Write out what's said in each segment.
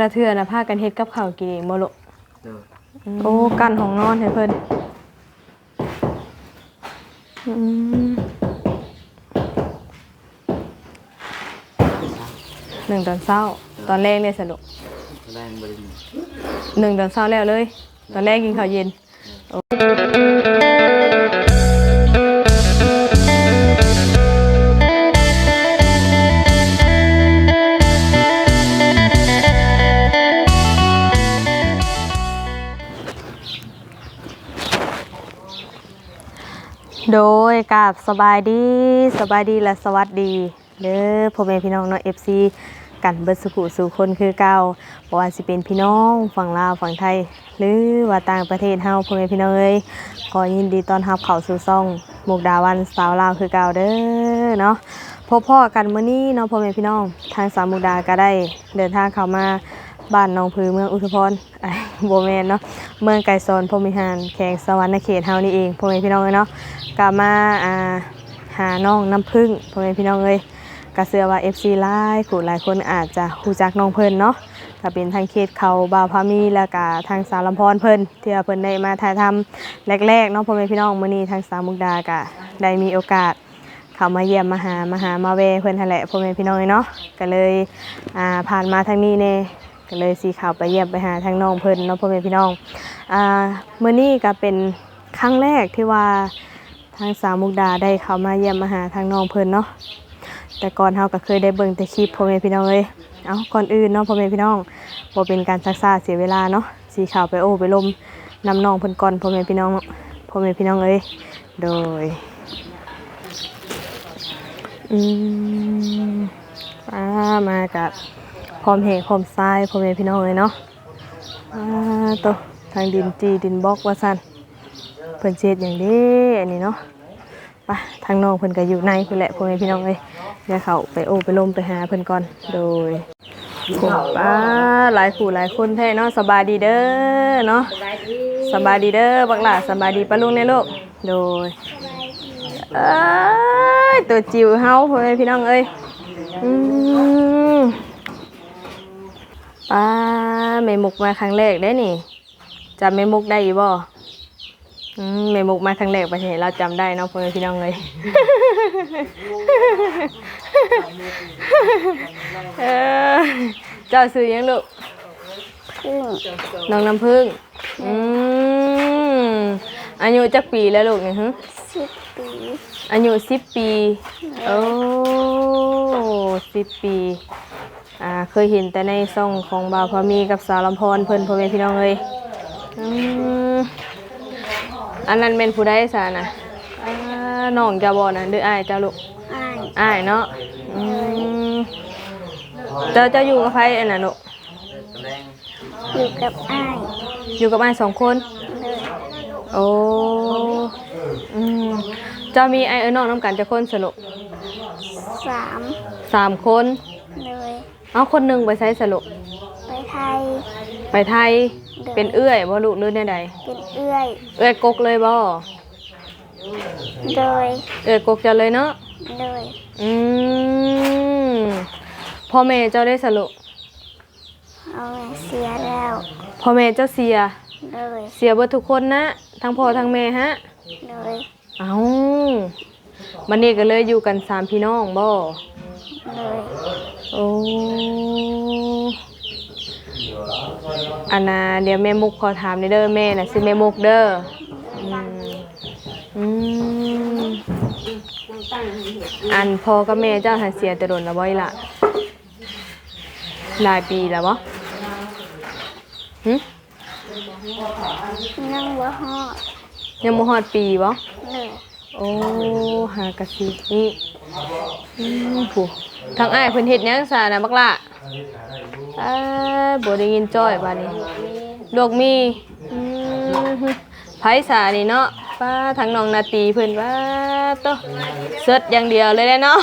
ละเทื่อนะพากันเฮ็ดกับข้าวกินเองบ่ลูกเด้อโอ้กันของนอนให้เพิ่นอืมหนึ่งตอนเช้า ตอนแรกเนี่ยสนุกแรงบริมีหนึ่งตอนเช้าแล้วเลย ตอนแรกกินข้าวเย็นโอ้ โดยกับสบายดีสบายดีและสวัสดีเด้อพ่อแม่พี่น้องเนาะ FC กันเบิดสุขุสู่คนคือเก่าบ่ว่าสิเป็นพี่น้องฝั่งลาวฝั่งไทย หรือว่าต่างประเทศเฮาพ่อแม่พี่น้องเอ้ยขอยินดีต้อนรับเข้าสู่ซ่องมุกดาวันสาวลาวคือเก่าเด้อเนาะพบพ่อกันมื้อนี้เนาะพ่อแม่พี่น้องทางสามมุกดาก็ได้เดินทางเข้ามา บ้านหนองผือเมืองอุทุพรไอ้บ่แมนเนาะเมืองไก่ซอนพรมิหารแขงสวรรณเขตเฮานี่เองพ่อแม่พี่น้องเอ้ยเนาะก็มาอ่าหาน้องน้ำพึ่งพ่อแม่พี่น้องเอ้ยก็เชื่อว่า FC หลายผู้หลายคนอาจจะรู้จักน้องเพิ่นเนาะก็เป็นทางเขตเขาบาพามีแล้วก็ทางสารลำพรเพิ่นที่เพิ่นได้มาถ่ายทำแรกๆเนาะพ่อแม่พี่น้องมื้อนี้ทางสามมุกดาก็ได้มีโอกาสเข้ามาเยี่ยมมาหามาหามาแวเพิ่นหั่นแหละพ่อแม่พี่น้องเนาะก็เลยอ่าผ่านมาทางนี้แน่ ก็เลยสิเข้าไปเยี่ยมไปหาทางน้องเพิ่นเนาะพ่อแม่พี่น้องอ่ามื้อนี้ก็เป็นครั้งแรกที่ว่าทางสามมุกดาได้เข้ามาเยี่ยมมาหาทางน้องเพิ่นเนาะแต่ก่อนเฮาก็เคยได้เบิ่งแต่คลิปพ่อแม่พี่น้องเอ้ยเอาก่อนอื่นเนาะพ่อแม่พี่น้องบ่เป็นการซักซ่าเสียเวลาเนาะสีขาวไปโอ้ไปลมนำน้องเพิ่นก่อนพ่อแม่พี่น้องพ่อแม่พี่น้องเอ้ยโดยอืมป้ามากับ พร้อมเหพร้อมทรายพ่อแม่พี่น้องเลยเนาะอ่าโตะทางดินจีดินบล็อกว่าซั่นเพิ่นเช็ดอย่างนี้อันนี้เนาะไปทางน้องเพิ่นก็อยู่ในเพุ่นแหละพ่อแม่พี่น้องเอ้ยเดี๋ยวเขาไปโอ้ไปลมไปหาเพิ่นก่อนโดยผมป้าหลายผู้หลายคนแท้เนาะสบายดีเด้อเนาะสบายดีเด้อบักหล่าสบายดีปะลุงเนี่ยลูกโดยเอ้ยตัวจิ๋วเฮาพ่อแม่พี่น้องเอ้ยอืม ป้าแม่มุกมาครั้งแรกได้นี่จำแม่มุกได้อยู่บ่อืมแม่มุกมาครั้งแรกไปเห็นเราจำได้เนาะพ่อแม่พี่น้องเลยเออเจ้าซื้อยังลูกพึ่งน้องน้ำพึ่งอืมอายุจักปีแล้วลูกนี่ฮึสิบปีอายุสิบปีโอ้สิบปี อ่าเคยเห็นแต่ในซ่องของบ่าวพามีกับสาวลำพรเพิ่นพ่อแม่พี่น้องเลยอืมอันนั้นเป็นผู้ใดสานะอ่าน้องจะบ่นะหรืออ้ายเจ้าลูกอ้ายอ้ายเนาะอืมเจ้าเจ้าอยู่กับไผอันน่ะลูกแรงอยู่กับอ้ายอยู่กับอ้ายสองคน เลยโอ้อืมเจ้ามีไอ้เอ้ยน้องน้ำกันจะคนสรุปสามสามคน เลยเอาคนหนึ่งไปใช้สรุปไปไทย ไปไทยเป็นเอื้อยบ่ลูกหรือใดเป็นเอื้อยๆเอื้อยกกเลยบ่โดย เอื้อยกกเจะเลยเนาะ โดย อืมพ่อแม่เจ้าได้สรุปเอาแม่เสียแล้ว พ่อแม่เจ้าเสียเลยเสียเบิดทุกคนนะทั้งพ่อทั้งแม่ฮะเลยเอ้ามันนี่ก็เลยอยู่กันสามพี่น้องบ่ เลยโอ้อันน่ะเดี๋ยวแม่มุกขอถามหน่อยเด้อแม่น่ะสิแม่มุกเด้ออืมอืมอันพ่อกับแม่เจ้าหันเสียแต่โดนแล้วบ่อีหล่ะหลายปีแล้วบ่หึนั่งวัวหอดยังบ่ฮอดปีบ่เลยโอ้หากะสินี่อืม ผู้ทางอ้ายเพิ่นเฮ็ดหยังซะนะบักล่ะเอ้ยบ่ได้ยินจ้อยบาดนี้ลวกมีอืมไผสานี่เนาะป้าทางน้องนาตีเพิ่นว่าโตเสิร์ชอย่างเดียวเลยแหละเนาะ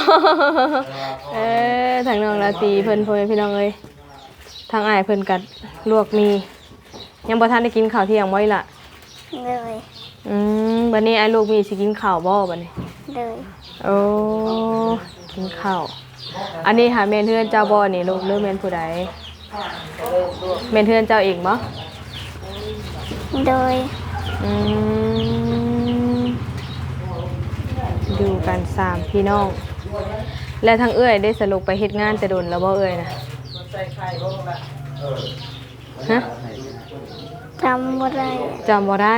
เออทางน้องนาตีเพิ่นพ่อแม่พี่น้องเอ้ยทางอ้ายเพิ่นก็ลวกมี ยังบ่ทันได้กินข้าวเที่ยงบ่อีหล่ะเลยอืมบัดนี้ไอ้ลูกมีสิกินข้าวบ่บัดนี้เลย โอ้กินข้าวอันนี้หาเมนเพื่อนเจ้าบ่อนี่ลูกหรือเมนผู้ใดเเป็นเพื่อนเจ้าเองบ่โดยอืมอยู่กันสามพี่น้อง และทั้งเอื้อยได้สรุปไปเฮ็ดงานแต่โดนแล้วบ่เอื้อยนะฮะจำบ่ได้จำบ่ได้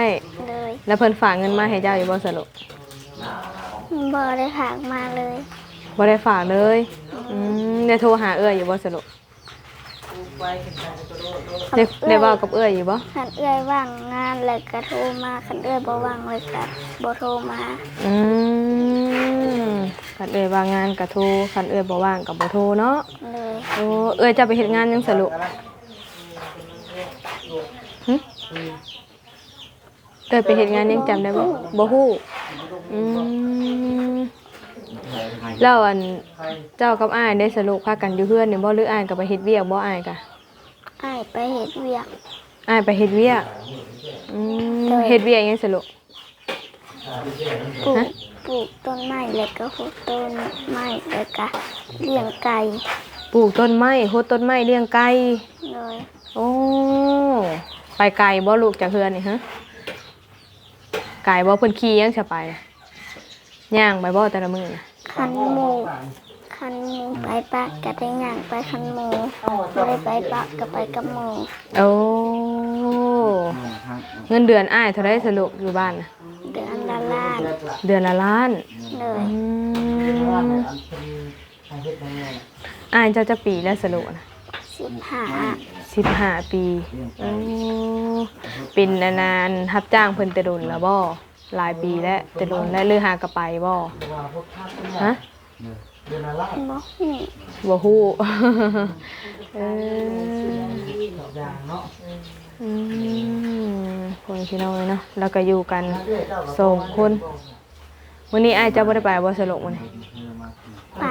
เลย แล้วเพิ่นฝากเงินมาให้เจ้าอยู่บ่สรุป บ่ได้ถากมาเลยบ่ได้ฝากเลยอืมได้โทรหาเอื้อยอยู่บ่สรุปได้ได้เว้ากับเอื้อยอยู่บ่คันเอื้อยว่างงานเลยก็โทรมาคันเอื้อยบ่ว่างเลยก็บ่โทรมาอืมคันเอื้อยว่างงานก็โทรคันเอื้อยบ่ว่างก็บ่โทรเนาะเลยโอ้เอ้ยจะไปเฮ็ดงานยังสรุปหึเอ้ยไปเฮ็ดงานยังจำได้บ่บ่ฮู้ อืมแล้วอันเจ้ากับอ้ายได้สรุปพากันอยู่เพื่อนนี่บ่หรืออ้ายก็ไปเฮ็ดเวียกบ่อ้ายกะอ้ายไปเฮ็ดเวียกอ้ายไปเฮ็ดเวียกอืมเฮ็ดเวียกยังสรุปปลูกปลูกต้นไม้แล้วก็ปลูกต้นไม้แล้วก็เลี้ยงไก่ปลูกต้นไม้โฮดต้นไม้เลี้ยงไก่เลยโอ้ไปไกลบ่ลูกจากเฮือนนี่ฮะไกลบ่เพิ่นขี่ยังจะไปน่ะ ย่างไปบ่แต่ละมื้อน่ะคันหมูคันหมูไปปะก็ได้ย่างไปคันหมูบ่ได้ไปปะก็ไปกับหมูโอ้เงินเดือนอ้ายเท่าไรสรุปอยู่บ้านน่ะเดือนละล้านเดือนละล้านเลยอืมอ้ายเจ้าจะปีแล้วสรุปนะสิบห้าสิบห้าปีโอ้เป็นนานๆรับจ้างเพิ่นแต่โดนแล้วบ่ หลายปีแล้วแต่โดนแล้วเลือหากระไปบ่ฮะบ่ฮู้บ่ฮู้เอออืมคนพี่น้องเลยเนาะแล้วก็อยู่กันสองคนวันนี้อ้ายเจ้าบ่ได้ไปบ่สรุปมื้อนี้ไป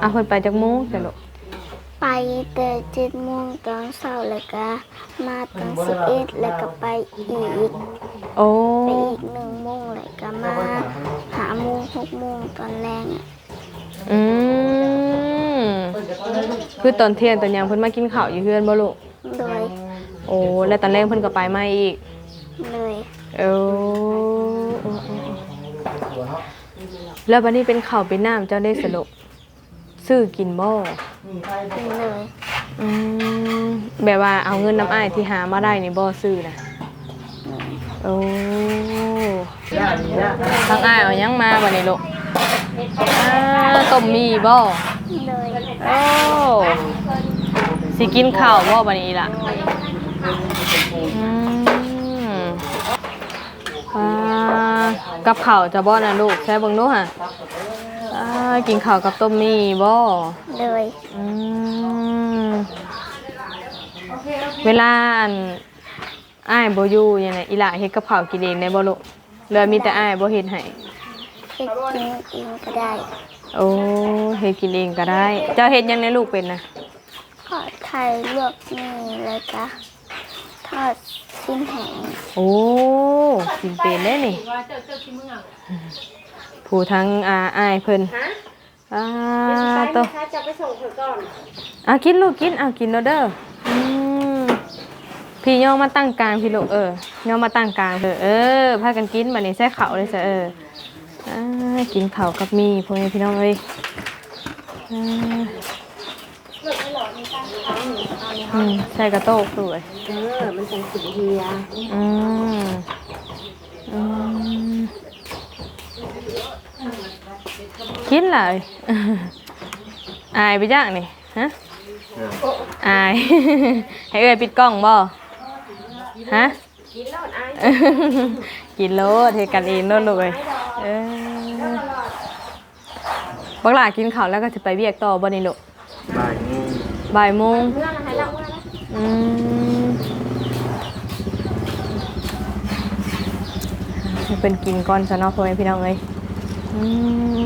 อ้าวเพิ่นไปจักโมงสรุป ไปแต่เจ็ดโมงตอนเช้าแล้วก็มาตอนสิบเอ็ดแล้วก็ไปอีกโอ้ไปอีกหนึ่งโมงแล้วก็มาหาโมงหกโมงตอนแรงอะอืมคือตอนเที่ยงตอนยังเพิ่นมากินข้าวอยู่เฮือนบ่ลูกโดยโอ้แล้วตอนแรกเพิ่นก็ไปมาอีกเลยเออแล้วบัดนี้เป็นข้าวเป็นน้ำเจ้าได้สรุป ซื้อกินบ่เลยอืมแบบว่าเอาเงินน้ำอ้ายที่หามาได้นี่บ่ซื้อนะโอ้ทางอ้ายเอาหยังมาบัดนี้ลูกอ่าต้มมีบ่เลยโอ้สิกินข้าวบ่บัดนี้ล่ะอืมอ่ากับข้าวจะบ่นะลูกใช่เบิ่งดูห่ะ อ่ากินข้าวกับต้มมีบ่เลยอืมเวลาอันอ้ายบ่อยู่ยังไงอีหล่าเฮ็ดกับข้าวกินเองได้บ่ลูกเหลือมีแต่อ้ายบ่เฮ็ดให้เฮ็ดกินเองก็ได้ โอ้เฮ็ดกินเองก็ได้ เจ้าเฮ็ดหยังในลูกเป็นนะทอดไข่ลวกนี่แล้วก็ทอดชิ้นแห้งโอ้กินเป็นได้นี่ ผู้ทั้งอาอ้ายเพิ่นอ่าโตจะไปส่งเธอก่อนอะกินลูกกินเอากินแล้วเด้ออืมพี่ย่อมาตั้งกลางพี่ลูกเออย่อมาตั้งกลางเถอะเออพากันกินบัดนี้ใส่ข้าวเลยซะเอออ่ากินข้าวกับมีพ่อแม่พี่น้องเอ้ยอ่าอืมใส่กระโตกด้วย เออ มันเป็นสีเฮียอืมอืม กินเลยอายไปย่างนี่ฮะอาย ให้เอ้ยปิดกล้องบ่ฮะกินโลดอายกินโลดเทกันเองโลดเลยเออบักหลากินข้าวแล้วก็จะไปเวียกต่อบ่นี่ลูกบ่ายโมงบ่ายโมงอืมให้เป็นกินก่อนซะเนาะพ่อแม่พี่น้องเอ้ยอื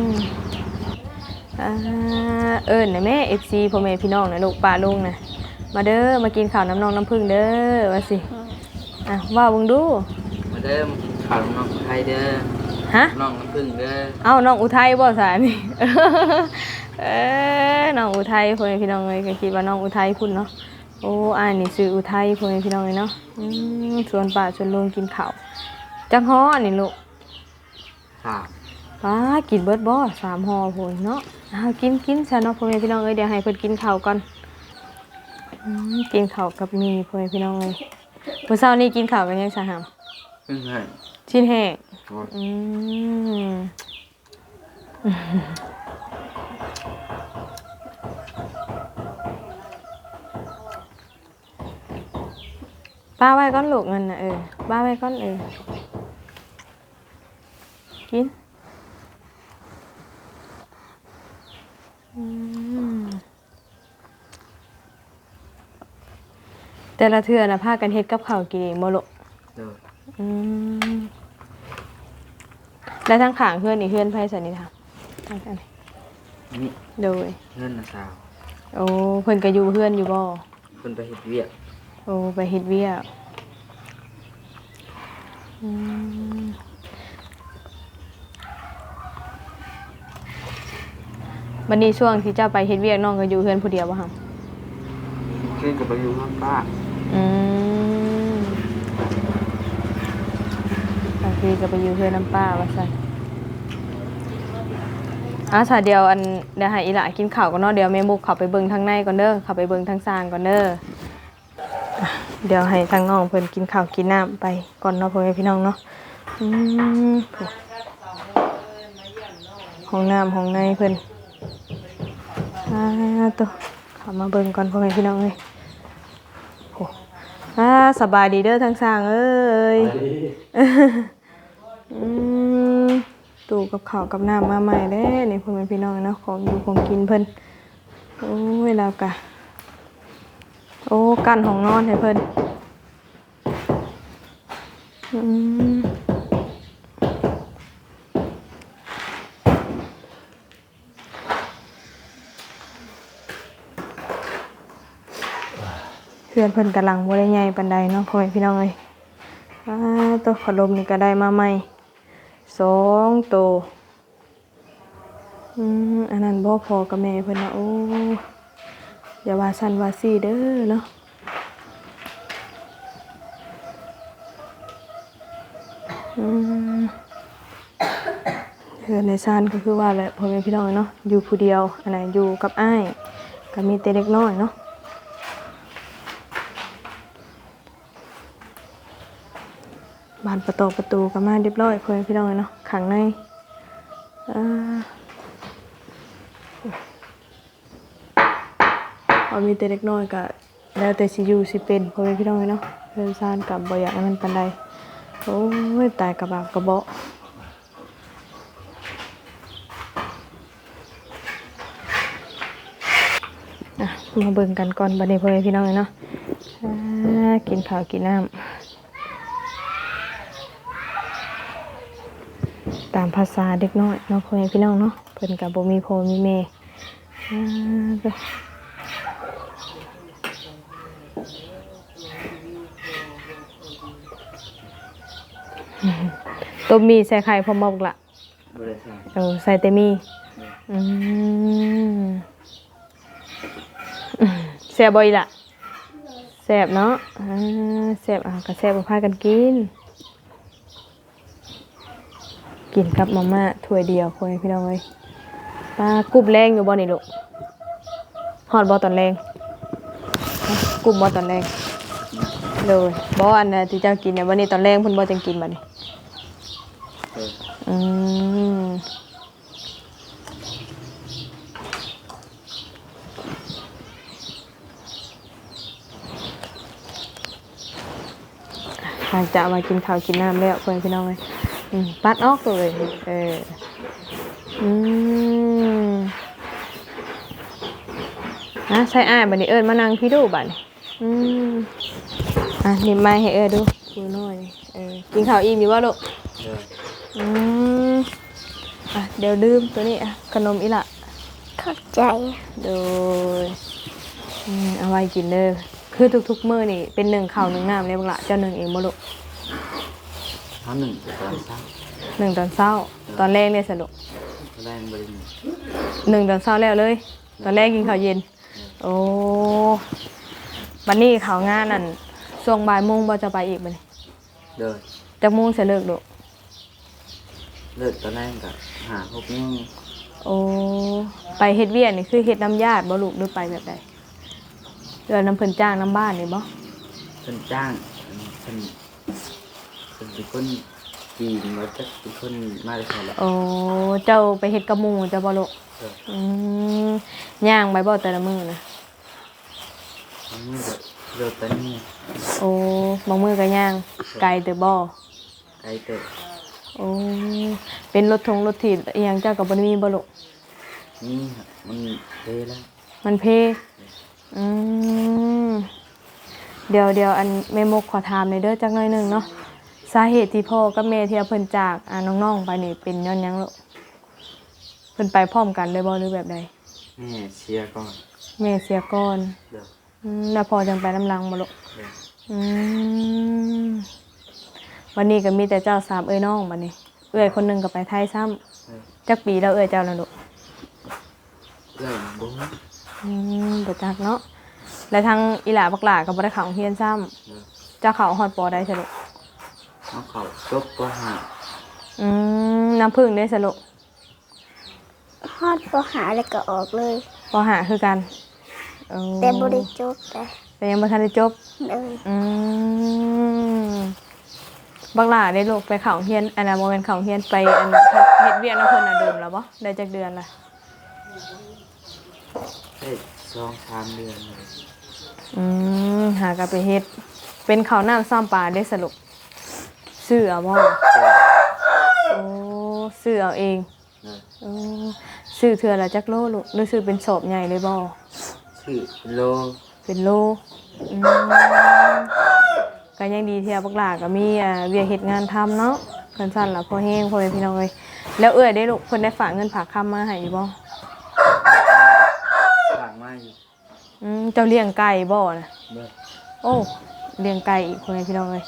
มอ่า เอิ้นนะแม่ FC พ่อแม่พี่น้องนะลูกป้าลุงนะมาเด้อมากินข้าวน้ำนองน้ำพึ่งเด้อว่าสิอะว่าเบิ่งดูมาเด้อมากินข้าวน้องไทยเด้อฮะน้องน้ำพึ่งเด้อเอ้าน้องอุทัยบ่สานี่เอ้น้องอุทัยพ่อแม่พี่น้องเอ้ยก็คิดว่าน้องอุทัยพุ่นเนาะโอ้อ่านนี่ซื้ออุทัยพ่อแม่พี่น้องเลยเนาะอืมชวนป่าชวนลุงกินข้าวจังฮ้อนี่ลูกสา มป้ากินเบิดบ่สามห่อพุ่นเนาะอ้าวกินกินซะเนาะพ่อแม่พี่น้องเอ้ยเดี๋ยวให้เพิ่นกินข้าวก่อนอืมกินข้าวกับหมีพ่อแม่พี่น้องเลยมื้อเช้านี้กินข้าวกันยังซะหามเพิ่งให้ชิ้นแห้งโอ้ยอืมป้าไว้ก้อนลูกเงินนะเออป้าไว้ก้อนเออกินอืม แต่ละเทื่อนะพากันเฮ็ดกับข้าวกินเองบ่ลูกเด้ออืมแล้วทางขางเพื่อนอีกเพื่อนไพ่สันนิษฐานทางกันนี่โดย เงินนะสาวโอ้เพื่อนก็อยู่เพื่อนอยู่บ่เพิ่นไปเฮ็ดเวียกโอ้ไปเฮ็ดเวียกอืม วันนี้ช่วงที่เจ้าไปเฮ็ดเวียกน้องก็อยู่เพื่อนผู้เดียวบ่ฮะขึ้นกับไปอยู่ข้างป้าอืมบางทีก็ไปอยู่เพื่อนน้ำป้าว่าซั่นอะสาเดียวอันเดี๋ยวให้อีหล่ากินข้าวก่อนเนาะเดี๋ยวแม่มุกเข้าไปเบิ่งทางในก่อนเด้อเข้าไปเบิ่งทางซางก่อนเด้ออะเดี๋ยวให้ทางน้องเพิ่นกินข้าวกินน้ำไปก่อนเนาะพ่อแม่พี่น้องเนาะอืมห้องน้ำห้องในเพิ่น อ่าตัวเข้ามาเบิ่งก่อนพ่อแม่พี่น้องเอ้ยโอ้อ่าสบายดีเด้อทั้งสร้างเอ้ยอืมตู้กับข้าวกับน้ำมาใหม่เด้นี่พ่อแม่พี่น้องเนาะของอยู่ของกินเพิ่นโอ้ยแล้วกะโอ้กั้นห้องนอนให้เพิ่นอืม พื่อนเพิ่นกำลังบ่ได้ใหญ่ปานใดเนาะพ่อแม่พี่น้องเอ้ยอ่าตัวขนมนี่ก็ได้มาใหม่สองตัวอืมอันนั้นบ่พอกับแม่เพิ่นนะโอ้อย่าว่าสั่นว่าซี่เด้อเนาะอืมเพื่อนในซานก็คือว่าแหละพ่อแม่พี่น้องเนาะอยู่ผู้เดียวอันไหนอยู่กับอ้ายก็มีแต่เล็กน้อยเนาะานประตูประตูก็มาเรียบร้อยเพื่อนพี่น้องเนาะขังในอ่าพอมีแต่เล็กน้อยก็แล้วแต่สิอยู่สิเป็นเพื่อนพี่น้องเนาะเพื่อนซานกับบ่อยากให้มันปันใดโอ้ยตายกระบากกระเบาะมาเบิ่งกันก่อนบัดนี้เพื่อนพี่น้องเนาะอ่ากินข้าวกินน้ำ ตามภาษาเด็กน้อยเนาะพ่อแม่พี่น้องเนาะเพิ่นกับบ่มีพ่อมีแม่อ่าเด้อตัวมีใส่ไข่พร้อมบอกละบ่ได้ใส่เออใส่แต่มีอืมแซ่บบ่อีล่ะแซ่บเนาะอ่าแซ่บอะก็แซ่บบ่พากันกิน กินกับมาม่าถ้วยเดียวคนพี่น้องเลยปลากรุบแรงอยู่บ่นี่ลูกหอดบ่ตอนแรงฮะกรุบบ่ตอนแรงเลยบ่อันน่ะที่เจ้ากินเนี่ยวันนี้ตอนแรงเพิ่นบ่จังกินบัดนี้เอออืมหลังจากมากินข้าวกินน้ำแล้วเพื่อนพี่น้องเลยอืม ปัดออกเลยเอออืมอะใช่อ้ายบัดนี้เอิญมานั่งพี่ดูบัดนี้อืมอะนี่มาให้เอิญดูดูหน่อยเออกินข้าวอิ่มอยู่ว่าลูกเด้ออืมอะเดี๋ยวลืมตัวนี้อะขนมอีหละขอบใจโดยอืมเอาไว้กินเด้อคือทุกๆมื้อนี่เป็นหนึ่งข้าวหนึ่งน้ำเลยบักละเจ้าหนึ่งเองบ่ลูก เท่าหนึ่งตอนเช้าหนึ่งตอนเช้า ตอนแรกเนี่ยสรุปแรงบ่ได้มีหนึ่งตอนเช้าแล้วเลย ตอนแรกกินข้าวเย็น โอ้วันนี้เขางานนั่นช่วงบ่ายโมงบ่จะไปอีกบัดนี้เดินจักโมงสิเลิกโดเลิกตอนแรกกับหาพวกนี้โอ้ไปเฮ็ดเวียกนี่คือเฮ็ดน้ำญาติบ่ลูกหรือไปแบบใดเดือนน้ำเพิ่นจ้างน้ำบ้านนี่บ่เพิ่นจ้างเพิ่น เพิ่นเป็นคนจีนมาจากเป็นคนมาเลเซียแหละโอ้เจ้าไปเฮ็ดกับหมู่เจ้าบ่ลูกเอออืมย่างไปบ่แต่ละมื้อนะอันนี้เดี๋ยวเลิกตอนนี้โอ้บางมื้อก็ย่างไกลเด้อบ่ไกลเตะโอ้เป็นรถทงรถถีบอีหยังเจ้าก็บ่ได้มีบ่ลูกนี่ครับมันเละแล้วมันเพอืมเดี๋ยวเดี๋ยวอันแม่มกขอถามหน่อยเด้อจักหน่อยหนึงเนาะ สาเหตุที่พ่อกับแม่ที่เอาเพิ่นจากอ่าน้องๆไปนี่เป็นย้อนหยังลูกเพิ่นไปพร้อมกันเลยบ่หรือแบบใดแม่เชียร์ก่อนแม่เสียก่อนเดี๋ยวอืมแล้วพอจังไปน้ำลังบ่ลูกเดี๋ยวอืมวันนี้ก็มีแต่เจ้าสามเอ้ยน้องบัดนี้ เอ้ยคนหนึงก็ไปไทยซ้ำเออจักปีแล้วเอ้ยเจ้าแล้วลูก เรื่องบุ้งอืมบ่จักเนาะ แล้วทางอีหลาบักหลาก็บ่ได้เข้าโรงเรียนซ้ำเดี๋ยวเจ้าเข้าฮอดปอได้ซะลูก เอาเขาจบก็หาอืมน้ำผึ้งได้ซะลูกฮอดบ่หาแล้วก็ออกเลยปอหาคือกันเออแต่บ่ได้จบแต่แต่ยังบ่ทันได้จบ เลยอืมบักหลาได้ลูกไปเข้าโรงเรียนอันน่ะบ่แม่นเข้าโรงเรียนไปอันเฮ็ดเวียกนำเพิ่นน่ะโดนแล้วบ่ได้จักเดือนละได้สองสามเดือนเลยอืมหากลับไปเฮ็ดเป็นข้าวน้ำซ้ำปลาได้สรุป ซื้อเอาบ่เดี๋ยวโอ้ซื้อเอาเองเดี๋ยวโอ้ซื้อเทื่อละจักโลลูกหรือซื้อเป็นสอบใหญ่เลยบ่ชื่อโลเป็นโลอืมก็ยังดีที่บักหลาก็มีอ่าเวียกเฮ็ดงานทำเนาะเพิ่นสั่นล่ะพอแห้งพอแม่พี่น้องเอ้ยแล้วเอ้ยได้ลูกเพิ่นได้ฝากเงินฝากคำมาให้อยู่บ่ต่างมาอยู่อืมเจ้าเลี้ยงไก่บ่น่ะเด้อโอ้เลี้ยงไก่อีกคนพี่น้องเอ้ย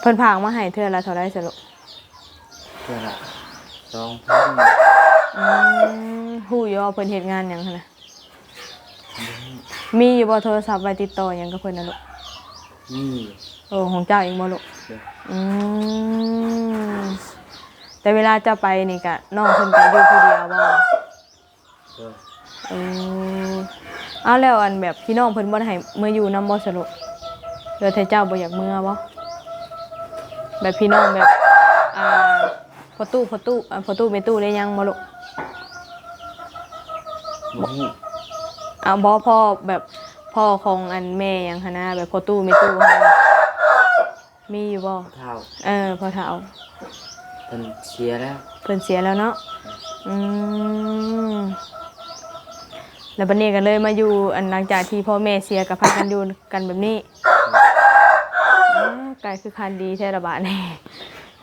เพิ่นฝากมาให้เทื่อละเท่าไดสรุปเพื่อนละสองพันอืมฮู้อยู่ว่าเพิ่นเฮ็ดงานหยังหั่นน่ะมีอยู่บ่โทรศัพท์ไว้ติดต่อหยังกับเพิ่นน่ะลูกนี่โอ้ของเจ้าเองบ่ลูกเด้ออืมแต่เวลาจะไปนี่ก็น้องเพิ่นก็อยู่ผู้เดียวบ่เด้อเออเอาแล้วอันแบบพี่น้องเพิ่นบ่ได้ให้มื้ออยู่นำบ่สรุปเดี๋ยวแต่เจ้าบ่อยากมื้อบ่ แบบพี่น้องแบบอ่าพอตู้พอตู้อ่าพอตู้แม่ตู้ได้ยังบ่ลูกหมูอ่าบ่พ่อแบบพ่อของอันแม่หยังหั่นนะแบบพอตู้แม่ตู้หั่นน่ะมีอยู่บ่เท่าเออพอเฒ่าเป็นเชียร์แล้วเพิ่นเสียแล้วเนาะอืมแล้วบัดนี้ก็เลยมาอยู่อันหลังจากที่พ่อแม่เสียกับพากันอยู่กันแบบนี้อ้า กายคือคันดีแท้ระบาดนี่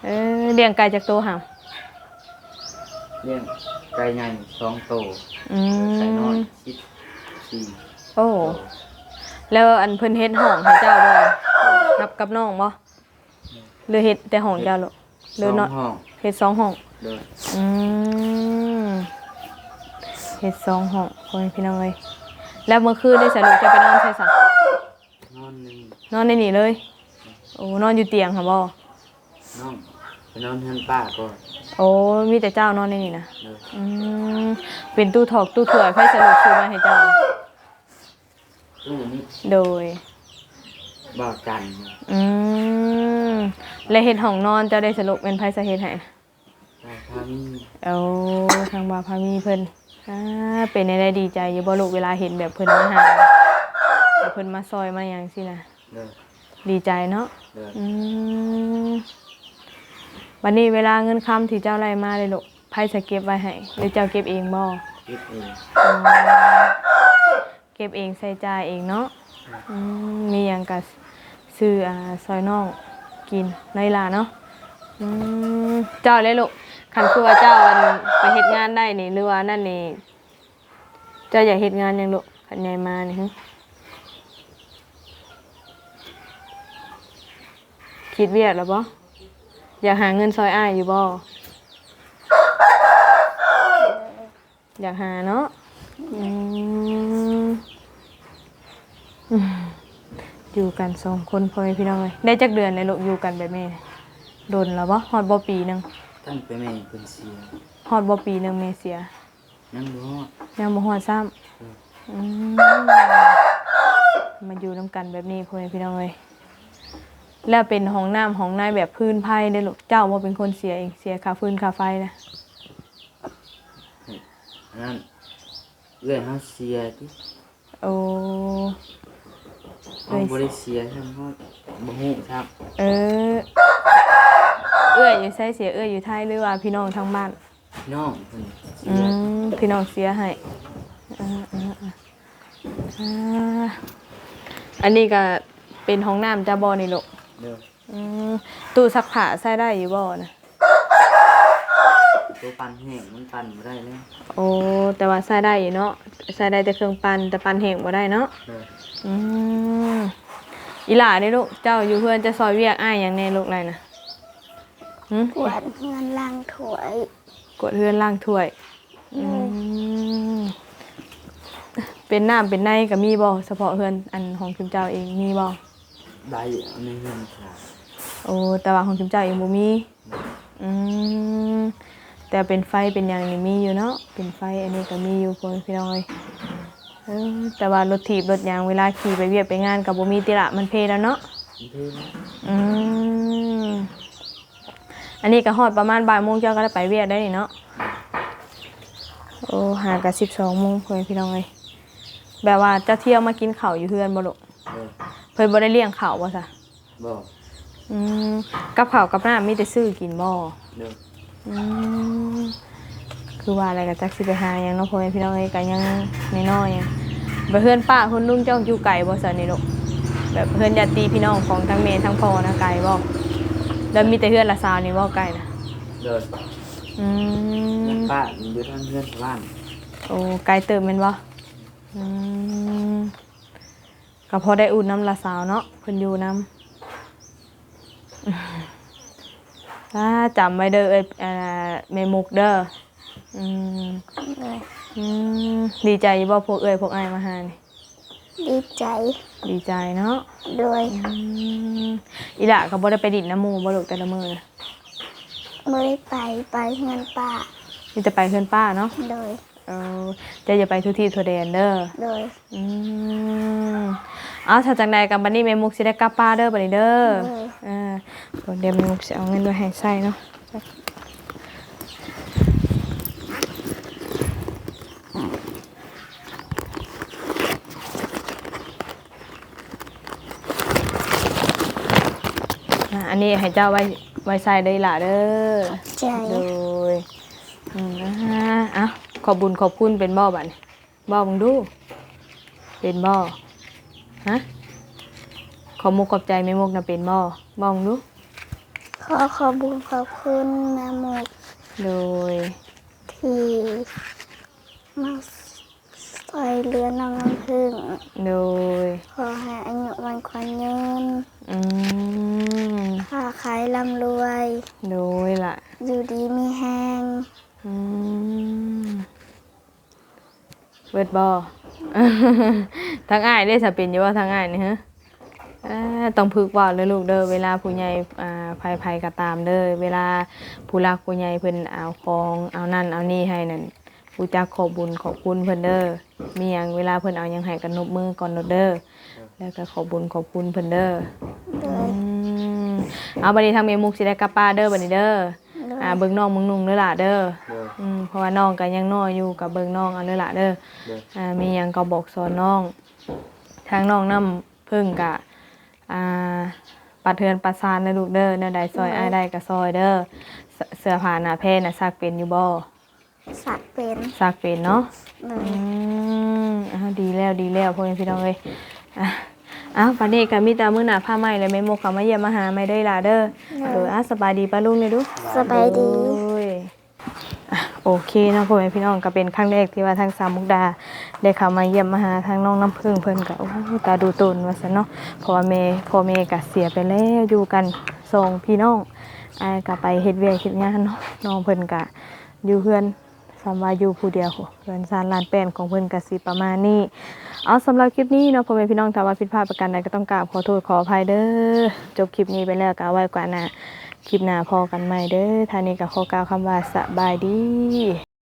เออเลี้ยงไก่จากตัวห่าเลี้ยงไก่ใหญ่สองโตวอืไก่น้อยมสิบสี่โอ้แล้วอันเพิ่นเฮ็ดห้องให้เจ้าบ่รับกับน้องบ่หรือเฮ็ดแต่ห้องเจ้าลูกหสรือองเนาะห้องเฮ็ดสองห้องเด้ออืมเฮ็ดสองห้องพ่อแม่พี่น้องเอ้ยแล้วเมื่อคืนได้สรุปจะไปนอนใช่สักนอนหนึ่งนอนในนี่เลย โอ้นอนอยู่เตียงค่ะบ่น้องไปนอนเฮือนป้าก่อนโอ้มีแต่เจ้านอนในนี่นะเด้ออืมเป็นตู้ถอกตู้ถ้วยไฟสรุปคือมาให้เจ้า ตู้นี้โดย บ่าวจันทร์อืมและเฮ็ดห้องนอนเจ้าได้สรุปเป็นไผสาเหตุให้นะบ่าวพามีเอาทางบาพามีเพิ่นอ่าเป็นได้ดีใจอยู่บ่ลูกเวลาเห็นแบบเพิ่นมาหาแบบเพิ่นมาซอยมาหยังสินะเด้อ ดีใจเนาะเด้ออืมวันนี้เวลาเงินคำที่เจ้าไล่มาเลยลูกไพ่จะเก็บไว้ให้หรือเจ้าเก็บเองบ่คิดเองอืมเก็บเองใส่จ่ายเองเนาะอืมมีอย่างกับซื้ออ่าซอยน้องกินในลาเนาะอืมเจ้าเลยลูกคันคือว่าเจ้าอันไปเฮ็ดงานได้นี่หรือว่านั่นนี่เจ้าอยากเฮ็ดงานหยังลูกคันใหญ่มานี่ฮ คิดเวียดแล้วบ่อยากหาเงินซอยอ้ายอยู่บ่อยากหาเนาะอืมอืมอยู่กันสองคนพ่อแม่พี่น้องเลยได้จักเดือนเลยลูกอยู่กันแบบนี้โดนแล้วบ่ฮอดบ่ปีหนึงตั้งแต่แม่เพิ่นเสียฮอดบ่ปีหนึงแม่เสียนั่งรอด ยังบ่ฮอดซ้ำอืมมาอยู่นํกันแบบนี้พ่อแม่พี่น้องเลย แล้วเป็นห้องน้ำห้องในแบบพื้นไผ่ได้อลูกเจ้าบ่เป็นคนเสียเองเสียค่าฟืนค่าไฟนะอันนั้นเอื้อยเฮาเสียที่โอ้เฮาบ่ได้เสียทำเฮาบ่ฮู้ครับ เออ เอื้อยอยู่ไสเสียเอื้อยอยู่ไทยหรือว่าพี่น้องทั้งบ้านพี่น้องเพิ่นเสีอืยมพี่น้องเสียให้อ่าอ่าอ่าอ่าอันนี้ก็เป็นห้องน้ำจะบ่นี่ลูก เด้ออืมตู้ซักผ้าใส่ได้อยู่บ่นะตัวปั่นแห้งมันปั่นบ่ได้แล้วโอ้แต่ว่าใส่ได้อยู่เนาะใส่ได้แต่เครื่องปั่นแต่ปั่นแห้งบ่ได้เนาะเด้ออืมอีหล่านี่ลูกเจ้าอยู่เพื่อนจะซอยเวียกอ้ายหยังแน่ลูกอะไรนะหืมกวาดเงินล้างถ้วยกดเพื่อนล่างถ้วยอืมเป็นน้ำเป็นในก็มีบ่เฉพาะเพื่อนอันของคุณเจ้าเองมีบ่ ได้เอาในเฮือนค่ะโอ้แต่ว่าของคุณเจ้าเองบ่มีอืมแต่เป็นไฟเป็นอย่างนี้มีอยู่เนาะเป็นไฟอันนี้ก็มีอยู่พ่อแม่พี่น้องเอ้ยเออแต่ว่ารถถีบรถยางเวลาขี่ไปเวียกไปงานกับบ่มีติละมันเพแล้วเนาะมันเท่นะอืมอันนี้ก็ฮอดประมาณบ่ายโมงเจ้าก็ได้ไปเวียกได้นี่เนาะโอ้หากับสิบสองโมงเพื่อนพี่น้องเลยแบบว่าเจะเที่ยวมากินข้าวอยู่เพื่อนบ่ลูก เด้อเพิ่นบ่ได้เลี้ยงข้าวบ่ซะบ่อืมกับข้าวกับน้ำมีแต่ซื้อกินบ่เด้ออืมคือว่าอะไรก็จักสิไปหาหยังเนาะพ่อแม่พี่น้องเอ้ยก็ยังน้อยๆอะไปเพื่อนป้าเพิ่นลุงเจ้าอยู่ไกลบ่ซะนี่ลูกแบบเพื่อนญาติพี่น้องของทั้งแม่ทั้งพ่อนะไกลบ่แล้วมีแต่เพื่อนละสาวนี่บ่ไกลนะเด้ออืมป้าอยู่ทางเฮือนบ้านโอ้ไกลเติมแม่นบ่อืม ก็พอได้อุ่นน้ำละสาวเนาะเพิ่นอยู่น้ำอ่าจำไว้เด้อเอ้ยอ่าแม่มุกเด้ออืมเลยอืมดีใจบ่พวกเอ้ยพวกอ้ายมาหานี่ดีใจดีใจเนาะด้วยอืมอีหล่ะก็บ่ได้ไปดิดน้ำหมู่บ่ลูกแต่ละมื้อน่ะไม่ได้ไปไปเงินป่ามีแต่ไปเพื่อนป้าเนาะ โดย เออจะอย่าไปทุกที่ทั่วแดนเด้อโดยอืมเอาถ้าจากใดกับบันนี้แม่มุกสิได้กลับป้าเด้อบัดนี้เด้อเอ่าเดี๋ยวแม่มุกสิเอาเงินไว้ให้ใส่เนาะอะอันนี้ให้เจ้าไว้ไว้ใส่ได้อล่ะเด้อ ใจ โดยอืมนะฮะอะ ขอบบุญขอบคุณเป็นบ่บัดนี้บ่มึงดู เป็นบ่ฮะขอมุกขอบใจแม่มุกนะเป็นบ่บ่มึงดูขอขอบคุญขอบคุณแม่หมกโดยที่มาใส่เรือน้องน้ำพึ่งโดยขอให้อายุมันควันยืนอืมค้าขายร่ำรวย โดยล่ะ อยู่ดีมีแห้งอืม เบิดบ่ทางอ้ายได้สะเป็นอยู่ว่าทางอ้ายนี่ฮะต้องพึกว่าเลยลูกเด้อเวลาผู้ใหญ่อ่าภัยภัยก็ตามเด้อเวลาผู้รักผู้ใหญ่เพิ่นเอาของเอานั่นเอานี่ให้นั่นผู้จักขอบบุญขอบคุณเพิ่นเด้อมีหยังเวลาเพิ่นเอาหยังให้กันนบมือก่อนเนอะเด้อแล้วก็ขอบบุญขอบคุณเพิ่นเด้อเอาบัดนี้ทางเมมุกสิได้กลับป้าเด้อบัดนี้เด้อ อ่าเบิ่งน้องมึงนุ่งเด้อล่ะเด้อเด้อ อืมเพราะว่าน้องก็ยังน้อยอยู่กับเบิ่งน้องเอาเด้อล่ะเด้อเด้อ อ่ามีหยังก็บอกสอนน้อง ทางน้องน้ำพึ่งกะอ่าปัดเทือนปัดซานนะลูกเด้อแนวใดซอยอ้ายได้ก็ซอยเด้อเสเสื้อผ้าหน้าเพศน่ะซักเป็นอยู่บ่สักเป็นซักเป็นเนาะโดอืยมอ่าดีแล้วดีแล้วพ่อแม่พี่น้องเอ้ยอะ อ้าววันนี้ก็มีแต่มื้อหน้าผ้าไหมและแม่โมกเขามาเยี่ยมมาหาไม่ได้ล่ะเด้อเอออะสบายดีป้าลุงนี่ดูสบายดีโอ้ยอะโอเคเนาะพ่อแม่พี่น้องก็เป็นครั้งแรกที่ว่าทางสามมุกดาได้เข้ามาเยี่ยมมาหาทางน้องน้ำพึ่งเพิ่นก็โอ้ยตาดูตนว่าซั่นเนาะเพราะว่าแม่พ่อแม่ก็เสียไปแล้วอยู่กันสองพี่น้องอายก็ไปเฮ็ดเวียกเฮ็ดงานเนาะน้องเพิ่นก็อยู่เฮือน สำว่าอยู่ผู้เดียวเงินซานลานแป้นของเพิ่นกสิประมาณนี้ เอาสำหรับคลิปนี้เนาะพ่อแม่พี่น้องถ้าว่าผิดพลาดประการใดก็ต้องกราบขอโทษขออภัยเด้อจบคลิปนี้ไปแล้วก็ไว้กว่าหน้าคลิปหน้าพอกันใหม่เด้อท่านี้ก็ขอกล่าวคำว่าสบายดี